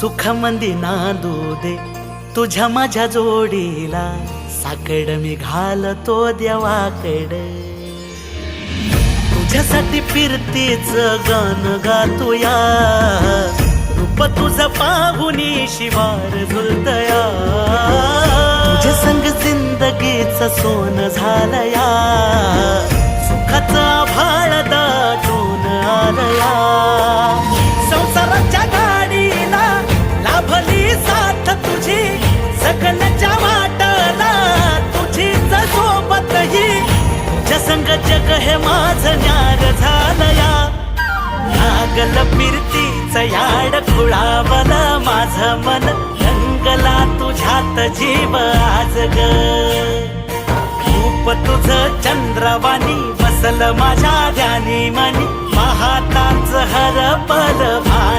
सुख मंदी नांदू दे. तुझ्या माझ्या जोडीला साकड मी घालतो देवाकड. तुझ्यासाठी फिरतीच गाण गातोया रूप तुझं पाहुनी शिवार झुलतया. तुझ्या संग जिंदगीच सोन झालया. सुखाचा भाळ दाटून आलया. जग जग हे माझं न्यार झालया. लागल फिरतीच याड खुळावल माझ मन. रंगला तुझ्यात जीव आज ग. रूप तुझ चंद्रवाणी बसल माझ्या ध्यानी.